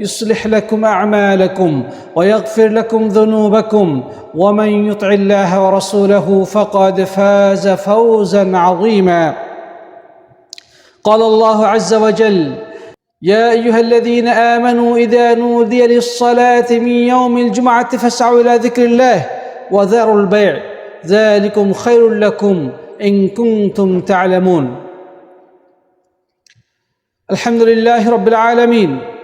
يصلح لكم أعمالكم ويغفر لكم ذنوبكم ومن يطع الله ورسوله فقد فاز فوزا عظيما. قال الله عز وجل يا أيها الذين آمنوا إذا نودي للصلاة من يوم الجمعة فاسعوا إلى ذكر الله وذروا البيع ذلكم خير لكم إن كنتم تعلمون. الحمد لله رب العالمين.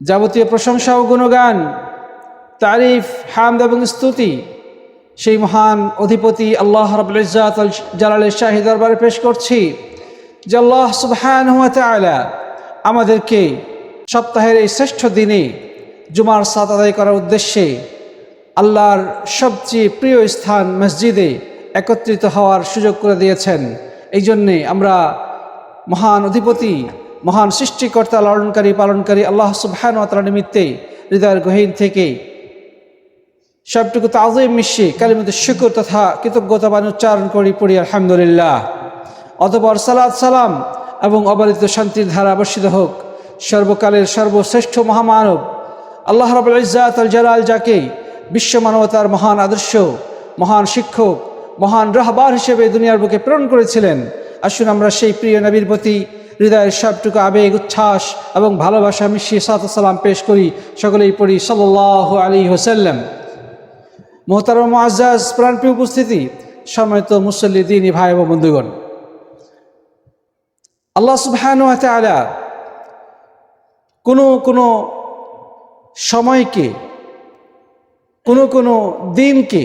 যাবতীয় প্রশংসা ও গুণগান, তারিফ, হামদ এবং স্তুতি। সেই মহান অধিপতি আল্লাহ রবুল ইজাত জালালের শাহী দরবারে পেশ করছি, যে আল্লাহ সুবহান আমাদেরকে সপ্তাহের এই শ্রেষ্ঠ দিনে জুমার সাত আদায় করার উদ্দেশ্যে আল্লাহর সবচেয়ে প্রিয় স্থান মসজিদে একত্রিত হওয়ার সুযোগ করে দিয়েছেন। এই জন্যে আমরা মহান অধিপতি মহান সৃষ্টিকর্তা, লালনকারী, পালনকারী আল্লাহ সুবহান তালা নিমিত্তে হৃদয়ের গহীন থেকে সবটুকু তাজই মিশে কালিমত শুকুর তথা কৃতজ্ঞতা বান উচ্চারণ করি, পড়ি, আলহামদুলিল্লাহ। অতপর সালাদ সালাম এবং অবারিত শান্তির ধারা বর্ষিত হোক। সর্বকালের সর্বশ্রেষ্ঠ মহামানব আল্লাহ রবুল ইজাত আল জালাল যাকে বিশ্ব মানবতার মহান আদর্শ, মহান শিক্ষক, মহান রাহবার হিসেবে দুনিয়ার বুকে প্রেরণ করেছিলেন, আসুন আমরা সেই প্রিয় নবীর প্রতি হৃদয়ের সবটুকু আবেগ, উচ্ছ্বাস এবং ভালোবাসা মিশিয়ে সালাম পেশ করি। সকলেই পড়ি সাল্লাহ আলী হোসাল্লাম মোহতারম আজাজ প্রাণপ্রিয় উপস্থিতি সময়ত মুসল্লি, দিনী ভাই এবং বন্ধুগণ। আল্লাহ সুবহান আলা কোনো কোনো সময়কে, কোনো কোনো দিনকে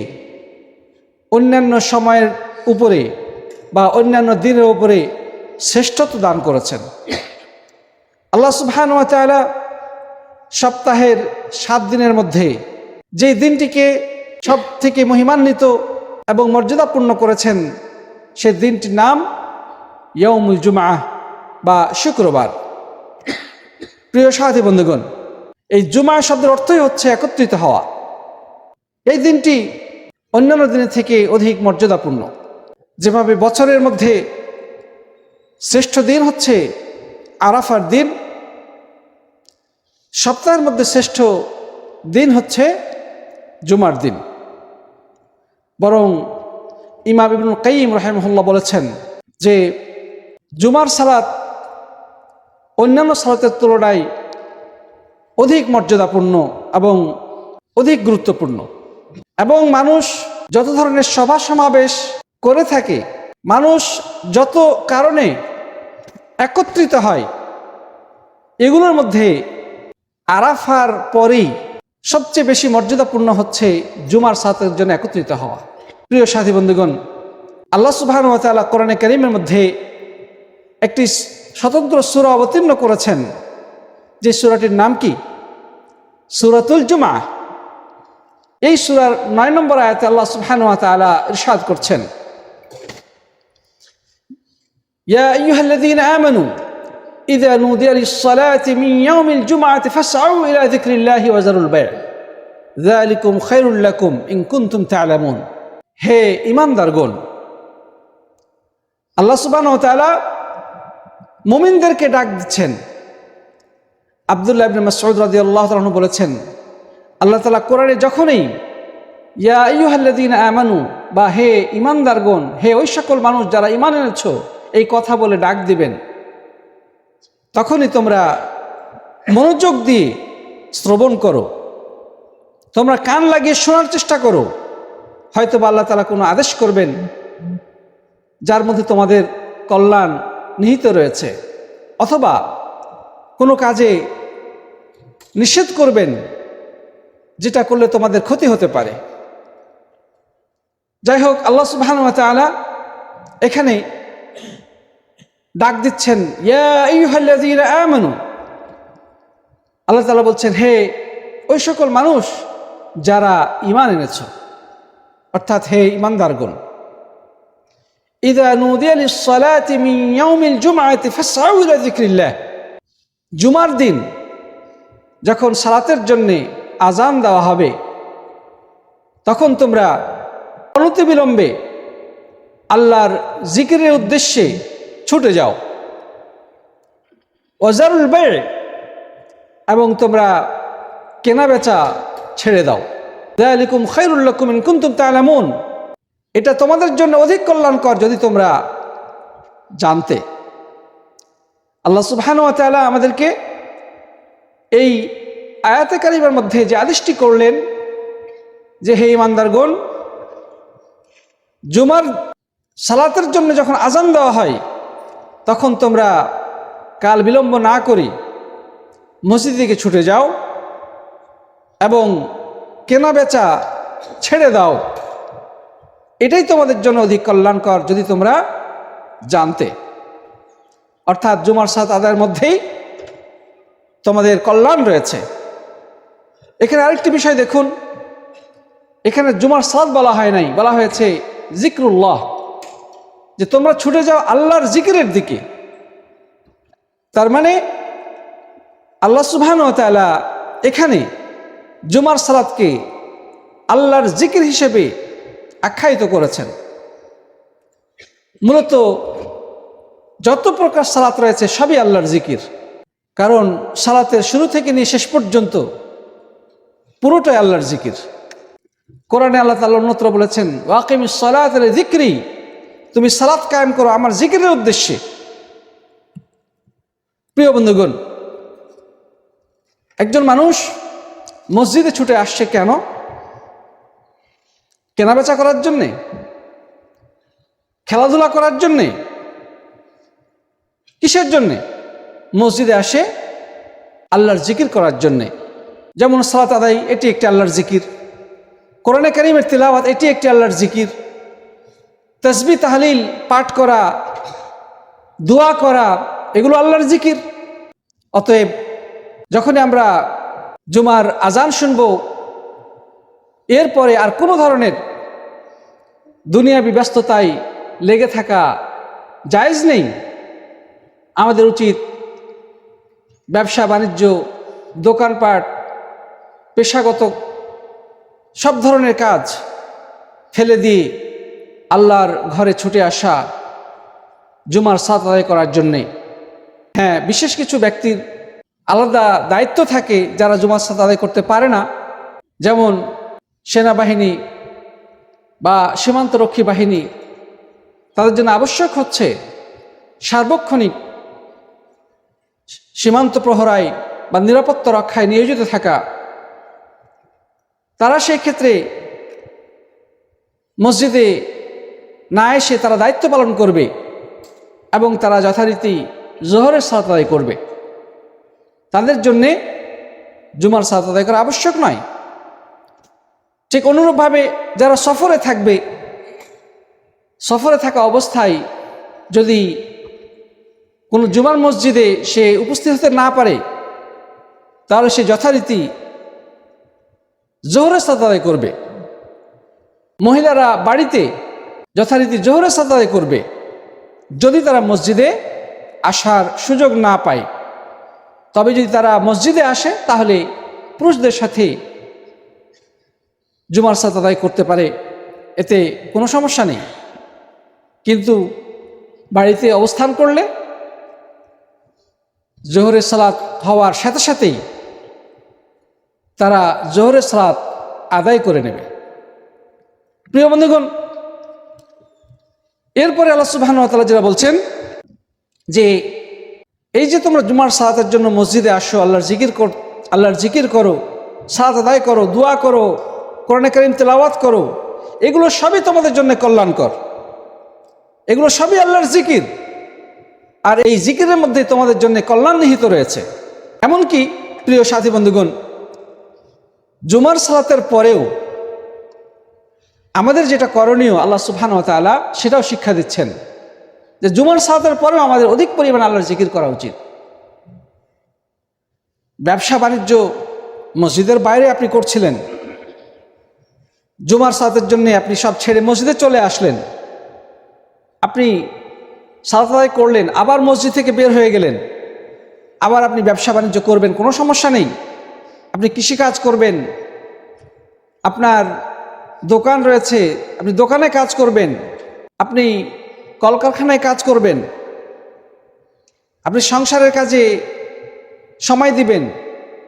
অন্যান্য সময়ের উপরে বা অন্যান্য দিনের উপরে শ্রেষ্ঠত্ব দান করেছেন। আল্লাহ সুবহান তালা সপ্তাহের সাত দিনের মধ্যে যে দিনটিকে সব থেকে মহিমান্বিত এবং মর্যাদাপূর্ণ করেছেন, সে দিনটির নাম ইয়মুল জুমা বা শুক্রবার। প্রিয় সাথী বন্ধুগণ, এই জুমা শব্দের অর্থই হচ্ছে একত্রিত হওয়া। এই দিনটি অন্যান্য দিনের থেকে অধিক মর্যাদাপূর্ণ। যেভাবে বছরের মধ্যে শ্রেষ্ঠ দিন হচ্ছে আরাফার দিন। সপ্তাহের মধ্যে শ্রেষ্ঠ দিন হচ্ছে জুমার দিন। বরং ইমাম ইবনুল কাইম রহেমহল্লা বলেছেন যে জুমার সালাত অন্যান্য সালাতের তুলনায় অধিক মর্যাদাপূর্ণ এবং অধিক গুরুত্বপূর্ণ। এবং মানুষ যত ধরনের সভা সমাবেশ করে থাকে, মানুষ যত কারণে একত্রিত হয়। এগুলোর মধ্যে আরাফার পরেই সবচেয়ে বেশি মর্যাদাপূর্ণ হচ্ছে জুমার সাথের জন্য একত্রিত হওয়া। প্রিয় সাথী বন্ধুগণ, আল্লাহ সুবাহন তালা কোরআনে করিমের মধ্যে একটি স্বতন্ত্র সুরা অবতীর্ণ করেছেন। যে সুরাটির নাম কি? সুরাতুল জুমা। এই সুরার নয় নম্বর আয়াতে আল্লাহ সুবহান তালা ইরশাদ করছেন। يا أيها الذين آمنوا إذا نودي للصلاة من يوم الجمعة فاسعوا إلى ذكر الله وذروا البيع ذلكم خير لكم إن كنتم تعلمون হে ইমানদারগণ আল্লাহ সুবাহ তালা মুমিনদেরকে ডাক দিচ্ছেন আবদুল্লাহ ইবনে মাসউদ রাদিয়াল্লাহু তাআলা বলেছেন আল্লাহ তাআলা কোরআনে যখনই ইয়া আইয়ুহাল্লাযীনা আমানু বা হে ঈমানদারগণ হে ওই সকল মানুষ যারা ঈমান এনেছো এই কথা বলে ডাক দিবেন। তখনই তোমরা মনোযোগ দিয়ে শ্রবণ করো। তোমরা কান লাগিয়ে শোনার চেষ্টা করো। হয়তো বা আল্লাহ তালা কোনো আদেশ করবেন, যার মধ্যে তোমাদের কল্যাণ নিহিত রয়েছে। অথবা কোনো কাজে নিষেধ করবেন, যেটা করলে তোমাদের ক্ষতি হতে পারে। যাই হোক, আল্লাহ তাআলা এখানে ডাক দিচ্ছেন আল্লাহ তাআলা বলছেন, হে, ওই সকল মানুষ যারা ইমান এনেছ, অর্থাৎ হে মিন ইলা যিকরিল্লাহ। জুমার দিন যখন সালাতের জন্যে আজান দেওয়া হবে, তখন তোমরা অনতিবিলম্বে আল্লাহর জিকিরের উদ্দেশ্যে ছুটে যাও। ওজারুল বে এবং তোমরা কেনা বেচা ছেড়ে দাও। দালিকুম খৈরুল্লাকুম ইন কুনতুম তালামুন। এটা তোমাদের জন্য অধিক কল্যাণকর যদি তোমরা জানতে। আল্লাহ তাআলা আমাদেরকে এই আয়াতে কারিমার মধ্যে যে আদেশটি করলেন যে, হে ইমানদারগণ জুমার সালাতের জন্য যখন আজান দেওয়া হয় তখন তোমরা কাল বিলম্ব না করি মসজিদ দিকে ছুটে যাও এবং কেনা বেচা ছেড়ে দাও। এটাই তোমাদের জন্য অধিক কল্যাণকর যদি তোমরা জানতে। অর্থাৎ জুমার সাত আদায়ের মধ্যেই তোমাদের কল্যাণ রয়েছে। এখানে আরেকটি বিষয় দেখুন। এখানে জুমার সাদ বলা হয় নাই, বলা হয়েছে জিক্রুল্লাহ। যে তোমরা ছুটে যাও আল্লাহর জিকিরের দিকে। তার মানে আল্লাহ তাআলা এখানে জুমার সালাদকে আল্লাহর জিকির হিসেবে আখ্যায়িত করেছেন। মূলত যত প্রকার সালাত রয়েছে সবই আল্লাহর জিকির। কারণ সালাতের শুরু থেকে নিয়ে শেষ পর্যন্ত পুরোটাই আল্লাহর জিকির। কোরআনে আল্লাহ তাল্লাহ অন্যত্র বলেছেন ওয়াকিম সালাতের জিক্রি তুমি সালাত কায়েম করো আমার জিকিরের উদ্দেশ্যে। প্রিয় বন্ধুগণ, একজন মানুষ মসজিদে ছুটে আসছে কেন? কেনাবেচা করার জন্যে? খেলাধুলা করার জন্যে? কিসের জন্যে? মসজিদে আসে আল্লাহর জিকির করার জন্যে। যেমন সালাত আদায়, এটি একটি আল্লাহর জিকির। কোরআনে কারিমের তিলাওয়াত, এটি একটি আল্লাহর জিকির। তসবি, তাহলিল, পাঠ করা, দোয়া করা, এগুলো আল্লাহর জিকির। অতএব যখনই আমরা জুমার আজান শুনব, এরপরে আর কোনো ধরনের দুনিয়াবি ব্যস্ততায় লেগে থাকা জায়েজ নেই। আমাদের উচিত ব্যবসা, বাণিজ্য, দোকানপাট, পেশাগত সব ধরনের কাজ ফেলে দিয়ে আল্লাহর ঘরে ছুটে আসা জুমার সাত আদায় করার জন্যে। হ্যাঁ বিশেষ কিছু ব্যক্তির আলাদা দায়িত্ব থাকে যারা জুমার সাত আদায় করতে পারে না। যেমন সেনাবাহিনী বা সীমান্তরক্ষী বাহিনী। তাদের জন্য আবশ্যক হচ্ছে সার্বক্ষণিক সীমান্ত প্রহরায় বা নিরাপত্তা রক্ষায় নিয়োজিত থাকা। তারা সেই ক্ষেত্রে মসজিদে না এসে তারা দায়িত্ব পালন করবে এবং তারা যথারীতি জোহরের সালাত আদায় করবে। তাদের জন্যে জুমার সালাত আদায় করা আবশ্যক নয়। ঠিক অনুরূপভাবে যারা সফরে থাকবে, সফরে থাকা অবস্থায় যদি কোনো জুমার মসজিদে সে উপস্থিত হতে না পারে, তাহলে সে যথারীতি জোহরের সালাত আদায় করবে। মহিলারা বাড়িতে যথারীতি জোহরের সালাত আদায় করবে। যদি তারা মসজিদে আসার সুযোগ না পায়। তবে যদি তারা মসজিদে আসে, তাহলে পুরুষদের সাথে জুমার সালাত আদায় করতে পারে। এতে কোনো সমস্যা নেই। কিন্তু বাড়িতে অবস্থান করলে জোহরের সালাত হওয়ার সাথে সাথেই তারা জোহরের সালাত আদায় করে নেবে। প্রিয় বন্ধুগণ এরপরে আল্লাহ সুবাহানুতালা যেটা বলছেন যে এই যে তোমরা জুমার সাহাতের জন্য মসজিদে আসো, আল্লাহর জিকির কর, আল্লাহর জিকির করো, সালাত আদায় করো, দোয়া করো, কোরআনে করিম তেলাওয়াত করো, এগুলো সবই তোমাদের জন্য কল্যাণকর। এগুলো সবই আল্লাহর জিকির। আর এই জিকিরের মধ্যে তোমাদের জন্য কল্যাণ নিহিত রয়েছে। এমনকি প্রিয় সাথী বন্ধুগণ, জুমার সালাতের পরেও আমাদের যেটা করণীয়, আল্লাহ সুবহান তালা সেটাও শিক্ষা দিচ্ছেন। যে জুমার সালাতের পরেও আমাদের অধিক পরিমাণ আল্লাহর জিকির করা উচিত। ব্যবসা বাণিজ্য মসজিদের বাইরে আপনি করছিলেন। জুমার সালাতের জন্য আপনি সব ছেড়ে মসজিদে চলে আসলেন। আপনি সালাত আদায় করলেন, আবার মসজিদ থেকে বের হয়ে গেলেন। আবার আপনি ব্যবসা বাণিজ্য করবেন, কোনো সমস্যা নেই। আপনি কৃষিকাজ করবেন। আপনার দোকান রয়েছে, আপনি দোকানে কাজ করবেন, আপনি কলকারখানায় কাজ করবেন, আপনি সংসারের কাজে সময় দিবেন,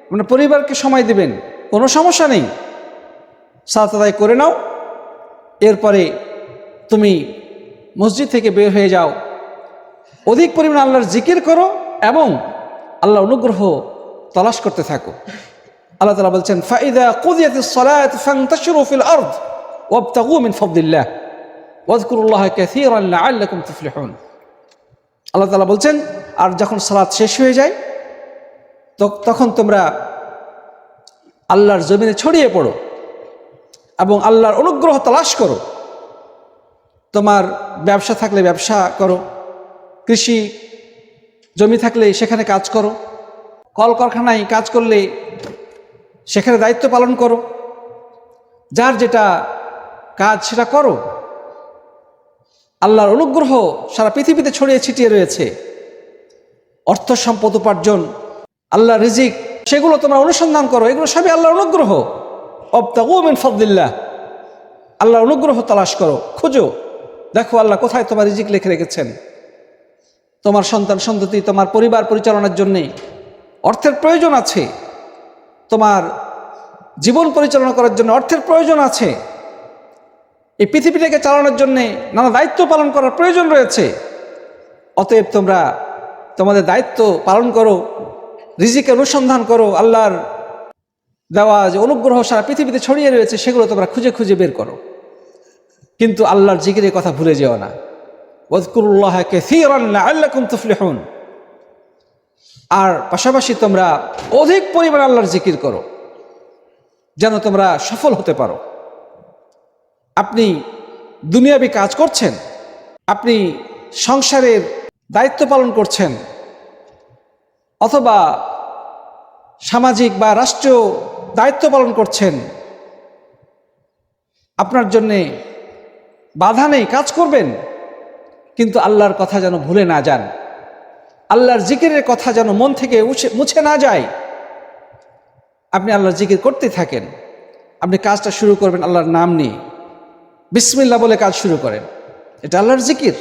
আপনার পরিবারকে সময় দিবেন, কোনো সমস্যা নেই। আদায় করে নাও, এরপরে তুমি মসজিদ থেকে বের হয়ে যাও। অধিক পরিমাণ আল্লাহর জিকির করো এবং আল্লাহ অনুগ্রহ তলাশ করতে থাকো। আল্লাহ তালা বলছেন, ফাইদা কুদিয়াত সলাত ফাংতাশিরু ফিল আরদ ওয়াবতাগু মিন ফাদলিল্লাহ ওয়াজকুরুল্লাহ কাসীরান লাআল্লাকুম তুফলিহুন। আল্লাহ তাআলা বলছেন, আর যখন সালাত শেষ হয়ে যায়, তো- তখন তোমরা আল্লাহর জমিনে ছড়িয়ে পড়ো এবং আল্লাহর অনুগ্রহ তালাশ করো। তোমার ব্যবসা থাকলে ব্যবসা করো, কৃষি জমি থাকলে সেখানে কাজ করো, কলকারখানায় কাজ করলে সেখানে দায়িত্ব পালন করো। যার যেটা কাজ সেটা করো। আল্লাহর অনুগ্রহ সারা পৃথিবীতে ছড়িয়ে ছিটিয়ে রয়েছে। অর্থ সম্পদ উপার্জন আল্লাহ রিজিক, সেগুলো তোমরা অনুসন্ধান করো। এগুলো সবই আল্লাহর অনুগ্রহ। অবতাগুমিন ফবদিল্লাহ আল্লাহর অনুগ্রহ তালাশ করো। খুঁজো। দেখো আল্লাহ কোথায় তোমার রিজিক লিখে রেখেছেন। তোমার সন্তান সন্ততি, তোমার পরিবার পরিচালনার জন্যে অর্থের প্রয়োজন আছে। তোমার জীবন পরিচালনা করার জন্য অর্থের প্রয়োজন আছে। এই পৃথিবীটাকে চালানোর জন্যে নানা দায়িত্ব পালন করার প্রয়োজন রয়েছে। অতএব তোমরা তোমাদের দায়িত্ব পালন করো রিজিকে অনুসন্ধান করো, আল্লাহর দেওয়া যে অনুগ্রহ সারা পৃথিবীতে ছড়িয়ে রয়েছে, সেগুলো তোমরা খুঁজে খুঁজে বের করো। কিন্তু আল্লাহর জিকিরের কথা ভুলে যেও না। ওয়াজকুরুল্লাহকে আল্লাকুম তুফলিহুন। আর পাশাপাশি তোমরা অধিক পরিমাণ আল্লাহর জিকির করো, যেন তোমরা সফল হতে পারো। আপনি দুনিয়াবি কাজ করছেন, আপনি সংসারের দায়িত্ব পালন করছেন, অথবা সামাজিক বা রাষ্ট্রীয় দায়িত্ব পালন করছেন, আপনার জন্যে বাধা নেই, কাজ করবেন, কিন্তু আল্লাহর কথা যেন ভুলে না যান। আল্লাহর জিকিরের কথা যেন মন থেকে মুছে না যায়। আপনি আল্লাহর জিকির করতে থাকেন। আপনি কাজটা শুরু করবেন আল্লাহর নাম নিয়ে। বিসমিল্লা বলে কাজ শুরু করেন। এটা আল্লাহর জিকির।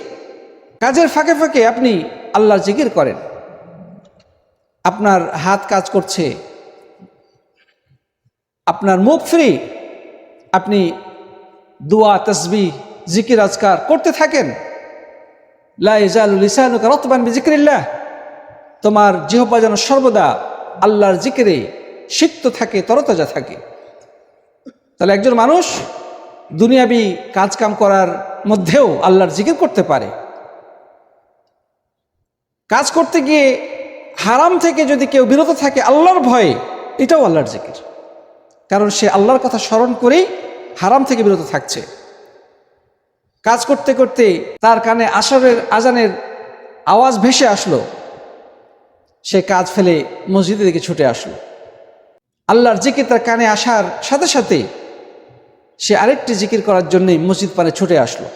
কাজের ফাঁকে ফাঁকে আপনি আল্লাহর জিকির করেন। আপনার হাত কাজ করছে। আপনার মুখ ফ্রি। আপনি দোয়া তসবি জিকির, আজকার করতে থাকেন। লাইজালুলিসানুকা জিকিরিল্লাহ তোমার জিহবা যেন সর্বদা আল্লাহর জিকিরে সিক্ত থাকে, তরতাজা থাকে। তাহলে একজন মানুষ দুনিয়াবি কাজকাম করার মধ্যেও আল্লাহর জিকির করতে পারে। কাজ করতে গিয়ে হারাম থেকে যদি কেউ বিরত থাকে আল্লাহর ভয়ে, এটাও আল্লাহর জিকির। কারণ সে আল্লাহর কথা স্মরণ করেই হারাম থেকে বিরত থাকছে। কাজ করতে করতে তার কানে আসরের, আজানের আওয়াজ ভেসে আসলো। সে কাজ ফেলে মসজিদের দিকে ছুটে আসলো। আল্লাহর জিকির তার কানে আসার সাথে সাথে সে আরেকটি জিকির করার জন্যই মসজিদ পানে ছুটে আসলো।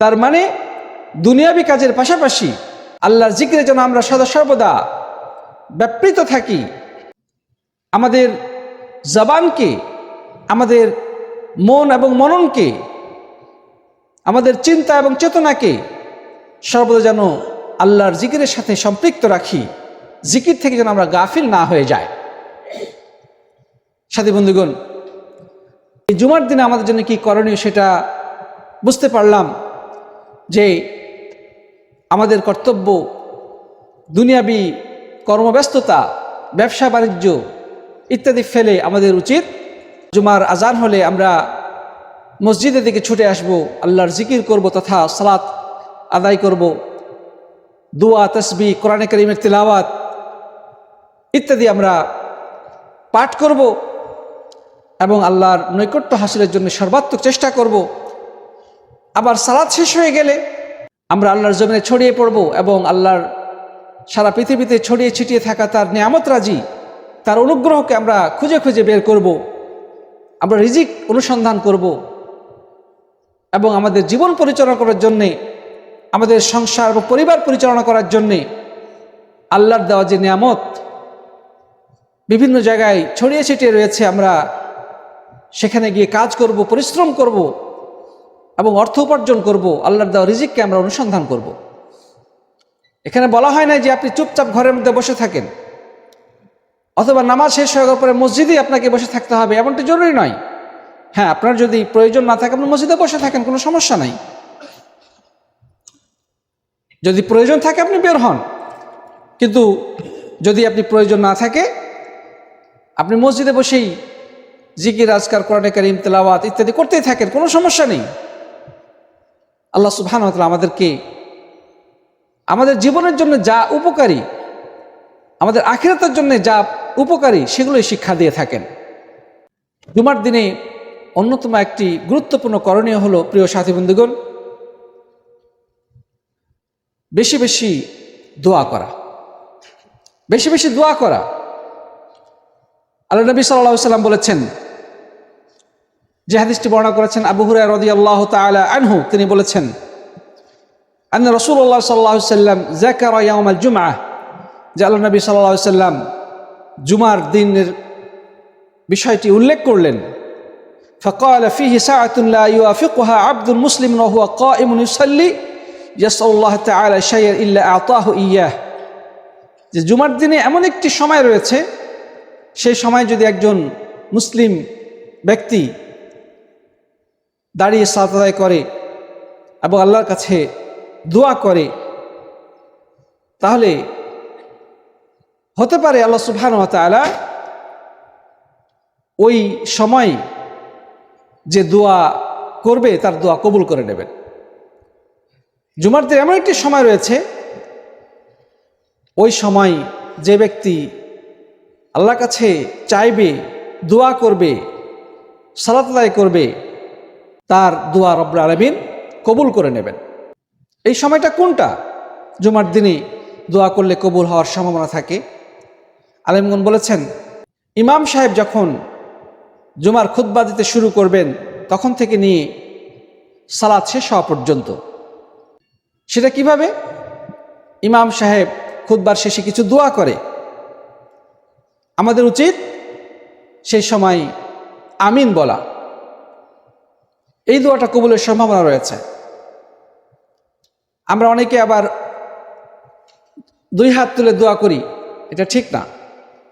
তার মানে দুনিয়াবি কাজের পাশাপাশি আল্লাহর জিকিরে যেন আমরা সদা সর্বদা ব্যাপৃত থাকি, আমাদের জবানকে, আমাদের মন এবং মননকে, আমাদের চিন্তা এবং চেতনাকে সর্বদা যেন আল্লাহর জিকিরের সাথে সম্পৃক্ত রাখি। জিকির থেকে যেন আমরা গাফিল না হয়ে যায় সাথী বন্ধুগণ, এই জুমার দিনে আমাদের জন্য কি করণীয় সেটা বুঝতে পারলাম যে আমাদের কর্তব্য দুনিয়াবি কর্মব্যস্ততা, ব্যবসা, বাণিজ্য ইত্যাদি ফেলে আমাদের উচিত। জুমার আজান হলে আমরা মসজিদের দিকে ছুটে আসব, আল্লাহর জিকির করব তথা সালাত আদায় করব। দোয়া তসবি কোরআনে করিমের তিলাওয়াত ইত্যাদি আমরা পাঠ করব এবং আল্লাহর নৈকট্য হাসিলের জন্য সর্বাত্মক চেষ্টা করব। আবার সালাদ শেষ হয়ে গেলে আমরা আল্লাহর জমিনে ছড়িয়ে পড়ব এবং আল্লাহর সারা পৃথিবীতে ছড়িয়ে ছিটিয়ে থাকা তার নিয়ামত রাজি, তার অনুগ্রহকে আমরা খুঁজে খুঁজে বের করব। আমরা রিজিক অনুসন্ধান করব এবং আমাদের জীবন পরিচালনা করার জন্যে, আমাদের সংসার বা পরিবার পরিচালনা করার জন্যে আল্লাহর দেওয়া যে নিয়ামত বিভিন্ন জায়গায় ছড়িয়ে ছিটিয়ে রয়েছে, আমরা সেখানে গিয়ে কাজ করব, পরিশ্রম করব এবং অর্থ উপার্জন করব, আল্লাহর দেওয়া রিজিককে আমরা অনুসন্ধান করব। এখানে বলা হয় না যে আপনি চুপচাপ ঘরের মধ্যে বসে থাকেন, অথবা নামাজ শেষ যাওয়ার পরে মসজিদেই আপনাকে বসে থাকতে হবে, এমনটি জরুরি নয়। হ্যাঁ আপনার যদি প্রয়োজন না থাকে, আপনি মসজিদে বসে থাকেন, কোনো সমস্যা নাই। যদি প্রয়োজন থাকে, আপনি বের হন। কিন্তু যদি আপনি প্রয়োজন না থাকে আপনি মসজিদে বসেই জিকির, আজকার, কোরআনে করিম, তেলাওয়াত ইত্যাদি করতেই থাকেন, কোনো সমস্যা নেই। আল্লাহ সুবহান আমাদেরকে আমাদের জীবনের জন্য যা উপকারী, আমাদের আখিরাতের জন্য যা উপকারী, সেগুলোই শিক্ষা দিয়ে থাকেন। জুমার দিনে অন্যতম একটি গুরুত্বপূর্ণ করণীয় হলো, প্রিয় সাথী বন্ধুগণ, বেশি বেশি দোয়া করা। বেশি বেশি দোয়া করা। আল্লাহ নবী সাল্লাহ সাল্লাম বলেছেন, যে হাদিসটি বর্ণনা করেছেন আবু হুরাই রদি আল্লাহ আনহু, তিনি বলেছেন, আন্না রসুল্লাহ সাল্লাহ সাল্লাম জাকার ইয়ামাল জুমা যে আল্লাহ নবী সাল্লাহ সাল্লাম জুমার দিনের বিষয়টি উল্লেখ করলেন, ফকাল ফিহি সাআতুল্লাহ ইউয়াফিকুহা আব্দুল মুসলিম নহু কাইমুন ইউসাল্লি ইয়াসাল্লাহ তাআলা শাইয়ান ইল্লা আতাহু ইয়াহ যে জুমার দিনে এমন একটি সময় রয়েছে সেই সময় যদি একজন মুসলিম ব্যক্তি দাঁড়িয়ে সালাত আদায় করে এবং আল্লাহর কাছে দোয়া করে, তাহলে হতে পারে আল্লাহ সুবহান তালা ওই সময় যে দোয়া করবে, তার দোয়া কবুল করে নেবেন। জুমার দিন এমন একটি সময় রয়েছে, ওই সময় যে ব্যক্তি আল্লাহর কাছে চাইবে, দোয়া করবে, সালাত করবে, তার দোয়া রব্র আলমিন কবুল করে নেবেন। এই সময়টা কোনটা? জুমার দিনে দোয়া করলে কবুল হওয়ার সম্ভাবনা থাকে। আলিমগন বলেছেন, ইমাম সাহেব যখন জুমার খুদ্া দিতে শুরু করবেন, তখন থেকে নিয়ে সালাদ শেষ হওয়া পর্যন্ত। সেটা কীভাবে? ইমাম সাহেব খুদ্বার শেষে কিছু দোয়া করে। আমাদের উচিত সেই সময় আমিন বলা। এই দোয়াটা কবুলের সম্ভাবনা রয়েছে। আমরা অনেকে আবার দুই হাত তুলে দোয়া করি, এটা ঠিক না।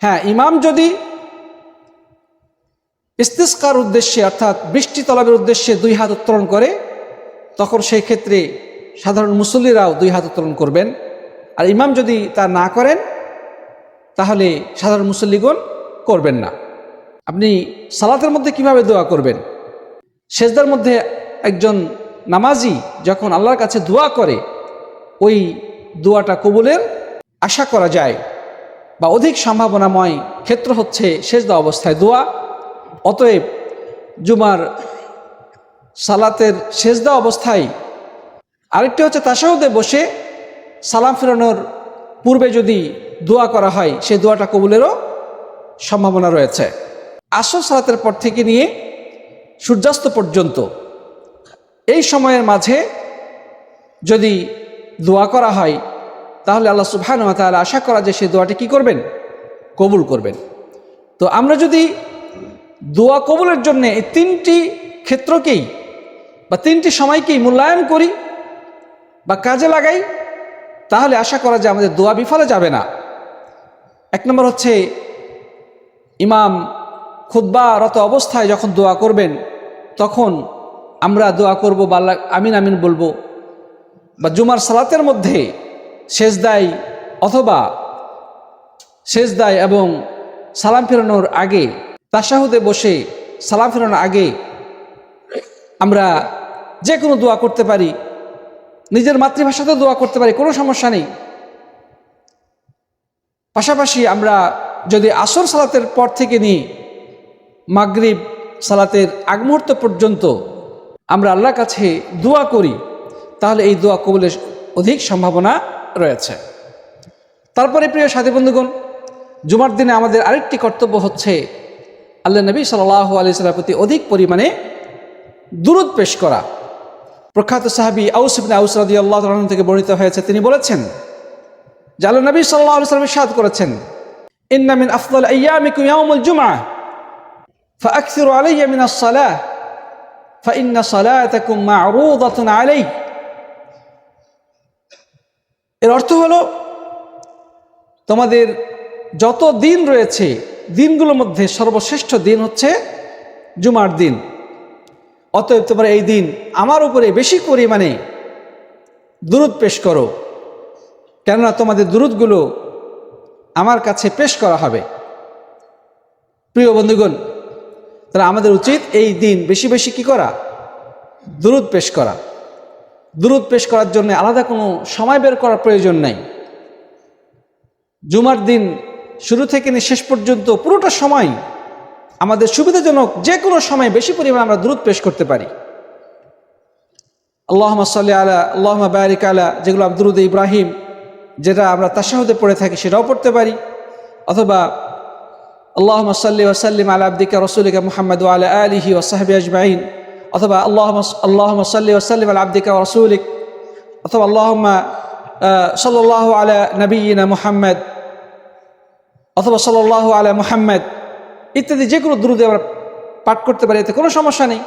হ্যাঁ ইমাম যদি ইস্তিস্কার উদ্দেশ্যে অর্থাৎ বৃষ্টি তলাবের উদ্দেশ্যে দুই হাত উত্তোলন করে, তখন সেই ক্ষেত্রে সাধারণ মুসল্লিরাও দুই হাত উত্তোলন করবেন। আর ইমাম যদি তা না করেন তাহলে সাধারণ মুসল্লিগণ করবেন না। আপনি সালাতের মধ্যে কীভাবে দোয়া করবেন? সেজদার মধ্যে একজন নামাজি যখন আল্লাহর কাছে দোয়া করে, ওই দোয়াটা কবুলের আশা করা যায় বা অধিক সম্ভাবনাময় ক্ষেত্র হচ্ছে সেজদা অবস্থায় দোয়া। অতএব জুমার সালাতের সেজদা অবস্থায় আরেকটি হচ্ছে তাসাহুদে বসে সালাম ফেরানোর পূর্বে যদি দোয়া করা হয়, সেই দোয়াটা কবুলেরও সম্ভাবনা রয়েছে। আসর সালাতের পর থেকে নিয়ে সূর্যাস্ত পর্যন্ত, এই সময়ের মাঝে যদি দোয়া করা হয়, তাহলে আল্লাহ সুবহান তাহলে আশা করা যে সেই দোয়াটি কি করবেন? কবুল করবেন। তো আমরা যদি দোয়া কবুলের জন্য এই তিনটি ক্ষেত্রকেই বা তিনটি সময়কেই মূল্যায়ন করি বা কাজে লাগাই, তাহলে আশা করা যায় আমাদের দোয়া বিফলে যাবে না। এক নম্বর হচ্ছে, ইমাম খুদ্বারত অবস্থায় যখন দোয়া করবেন, তখন আমরা দোয়া করব বা আমিন আমিন বলব। বা জুমার সালাতের মধ্যে শেষদায় অথবা শেষদায় এবং সালাম ফেরানোর আগে তাসাহুদে বসে সালাম ফেরানোর আগে আমরা যে কোনো দোয়া করতে পারি। নিজের মাতৃভাষাতেও দোয়া করতে পারি, কোনো সমস্যা নেই। পাশাপাশি আমরা যদি আসর সালাতের পর থেকে নিই, মাগরিব সালাতের আগ মুহূর্ত পর্যন্ত আমরা আল্লাহর কাছে দোয়া করি, তাহলে এই দোয়া কবুলের অধিক সম্ভাবনা রয়েছে। তারপরে প্রিয় সাথী বন্ধুগণ, জুমার দিনে আমাদের আরেকটি কর্তব্য হচ্ছে আল্লাহ নবী সাল্লাহ আলি সাল্লার প্রতি অধিক পরিমাণে দূরত পেশ করা। প্রখ্যাত সাহাবি আউসিবিন আউসরাদি আল্লাহ থেকে বর্ণিত হয়েছে, তিনি বলেছেন যে আল্লাহ নবী সাল্লাহ আলি সাল্লাম সাদ করেছেন ইন্নামিন আফদল আয়ামিকুম ইয়াউমুল জুমআ فأكثروا علي من الصلاة فإن صلاتكم معروضة علي এর অর্থ হলো তোমাদের যত দিন রয়েছে দিনগুলোর মধ্যে সর্বশ্রেষ্ঠ দিন হচ্ছে জুমার দিন অতএব তোমরা এই দিন আমার উপরে বেশি পরিমাণে দূরত পেশ করো কেননা তোমাদের দূরতগুলো আমার কাছে পেশ করা হবে। প্রিয় বন্ধুগণ, তাহলে আমাদের উচিত এই দিন বেশি বেশি কি করা? দূরত পেশ করা। দূরত পেশ করার জন্য আলাদা কোনো সময় বের করার প্রয়োজন নাই। জুমার দিন শুরু থেকে নিয়ে শেষ পর্যন্ত পুরোটা সময় আমাদের সুবিধাজনক যে কোনো সময় বেশি পরিমাণে আমরা দূরত পেশ করতে পারি। আল্লাহ সাল্লি আলা আল্লাহ বারিক আলা, যেগুলো আব্দুরুদ ইব্রাহিম যেটা আমরা তাসাহুদে পড়ে থাকি সেটাও পড়তে পারি। অথবা আল্লাহ সাল্লি ওসাল্লিম আলা আব্দিকা রসুলিকা মোহাম্মদ আলা আলিহি ওসাহাবি আজমাইন। অথবা আল্লাহ আল্লাহ সাল্লি ওসাল্লিম আলা আব্দিকা রসুলিক। অথবা আল্লাহ সাল্লাহ আলা নবীনা মুহাম্মদ। অথবা সাল্লাহ আলা মুহাম্মদ। ইত্যাদি যে কোনো দ্রুদে আমরা পাঠ করতে পারি, এতে কোনো সমস্যা নেই।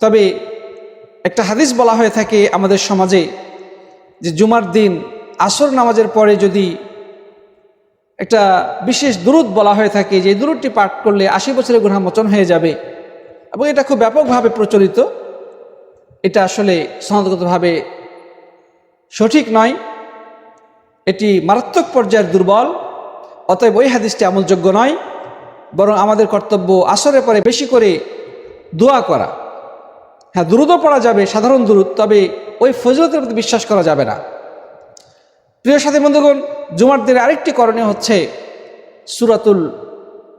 তবে একটা হাদিস বলা হয়ে থাকে আমাদের সমাজে যে জুমার দিন আসর নামাজের পরে যদি একটা বিশেষ দূরত বলা হয়ে থাকে, যে দূরটি পাঠ করলে আশি বছরের গুণামোচন হয়ে যাবে এবং এটা খুব ব্যাপকভাবে প্রচলিত, এটা আসলে সনদগতভাবে সঠিক নয়। এটি মারাত্মক পর্যায়ের দুর্বল, অতএব ওই হাদিসটি আমলযোগ্য নয়, বরং আমাদের কর্তব্য আসরের পরে বেশি করে দোয়া করা। হ্যাঁ দ্রুতও পড়া যাবে, সাধারণ দূরত তবে ওই ফজলতের প্রতি বিশ্বাস করা যাবে না। প্রিয় সাথী বন্ধুগণ, জুমার দিনে আরেকটি করণীয় হচ্ছে সুরাতুল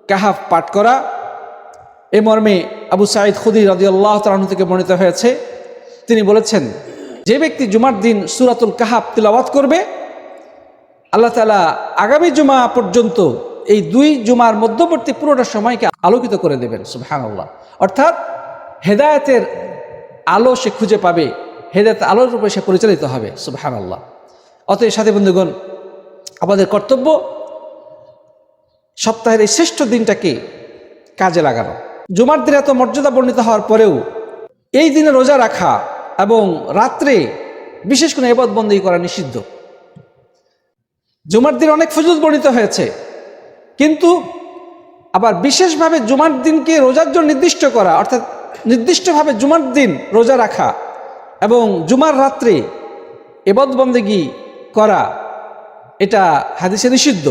কাহাফ পাঠ করা। এ মর্মে আবু সাঈদ খুদি রদি আল্লাহ তালন থেকে বর্ণিত হয়েছে, তিনি বলেছেন, যে ব্যক্তি জুমার দিন সুরাতুল কাহাব তিলাওয়াত করবে, আল্লাহ তালা আগামী জুমা পর্যন্ত এই দুই জুমার মধ্যবর্তী পুরোটা সময়কে আলোকিত করে দেবেন সুবহান আল্লাহ অর্থাৎ হেদায়তের আলো সে খুঁজে পাবে, হেদায়ত আলোর উপরে সে পরিচালিত হবে সুবহান আল্লাহ অতএব সাথী বন্ধুগণ, আমাদের কর্তব্য সপ্তাহের এই শ্রেষ্ঠ দিনটাকে কাজে লাগানো। জুমার দিন এত মর্যাদা বর্ণিত হওয়ার পরেও এই দিনে রোজা রাখা এবং রাত্রে বিশেষ কোনো এবদবন্দি করা নিষিদ্ধ। জুমার দিন অনেক ফজলত বর্ণিত হয়েছে, কিন্তু আবার বিশেষভাবে জুমার দিনকে রোজার জন্য নির্দিষ্ট করা, অর্থাৎ নির্দিষ্টভাবে জুমার দিন রোজা রাখা এবং জুমার রাত্রে এবদ এবদবন্দিগি করা, এটা হাদিসে নিষিদ্ধ।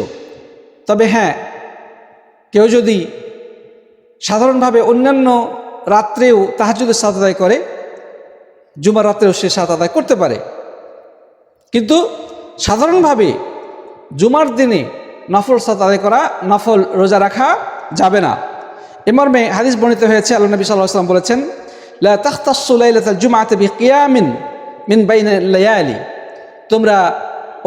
তবে হ্যাঁ কেউ যদি সাধারণভাবে অন্যান্য রাত্রেও তাহাজুদের সাথ আদায় করে, জুমার রাত্রেও সে সাথ আদায় করতে পারে। কিন্তু সাধারণভাবে জুমার দিনে নফল সাত আদায় করা, নফল রোজা রাখা যাবে না। এ মর্মে হাদিস বর্ণিত হয়েছে, আল্লাহ নবী সাল্লাহ আসলাম বলেছেন, লা তাখতাসুলাইলাতাল জুমাতে বিকিয়ামিন মিন বাইনা লায়ালি। তোমরা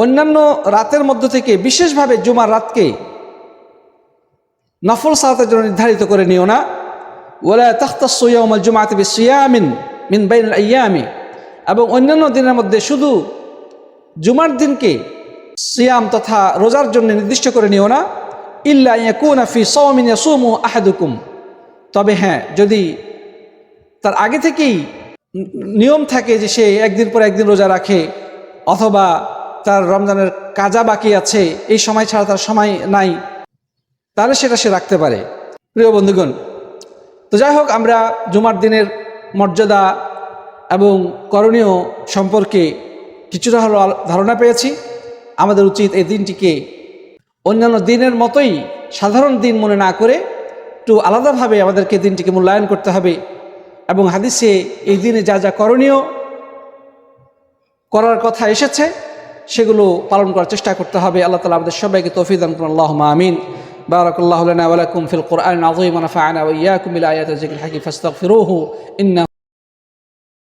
অন্যান্য রাতের মধ্য থেকে বিশেষভাবে জুমার রাতকে নফল সালাতের জন্য নির্ধারিত করে নিও না। ওলা তাখতাসুয়াউমাল জুমাতে বিসিয়ামিন মিন বাইন আয়ামি এবং অন্যান্য দিনের মধ্যে শুধু জুমার দিনকে সিয়াম তথা রোজার জন্য নির্দিষ্ট করে নিও না। ইল্লা ইয়াকুনা ফি সাওমিন ইয়াসুমু আহাদুকুম। তবে হ্যাঁ যদি তার আগে থেকেই নিয়ম থাকে যে সে একদিন পর একদিন রোজা রাখে, অথবা তার রমজানের কাজা বাকি আছে, এই সময় ছাড়া তার সময় নাই। তাহলে সেটা সে রাখতে পারে। প্রিয় বন্ধুগণ, তো যাই হোক, আমরা জুমার দিনের মর্যাদা এবং করণীয় সম্পর্কে কিছুটা হলো ধারণা পেয়েছি। আমাদের উচিত এই দিনটিকে অন্যান্য দিনের মতোই সাধারণ দিন মনে না করে একটু আলাদাভাবে আমাদেরকে দিনটিকে মূল্যায়ন করতে হবে এবং হাদিসে এই দিনে যা যা করণীয় করার কথা এসেছে সেগুলো পালন করার চেষ্টা করতে হবে আল্লাহ তালা আমাদের সবাইকে তৌফিক দান করুন আল্লাহ আমিন بارك الله لنا ولكم في القرآن العظيم ونفعنا وإياكم بالآيات والذكر الحكيم فاستغفروه إنه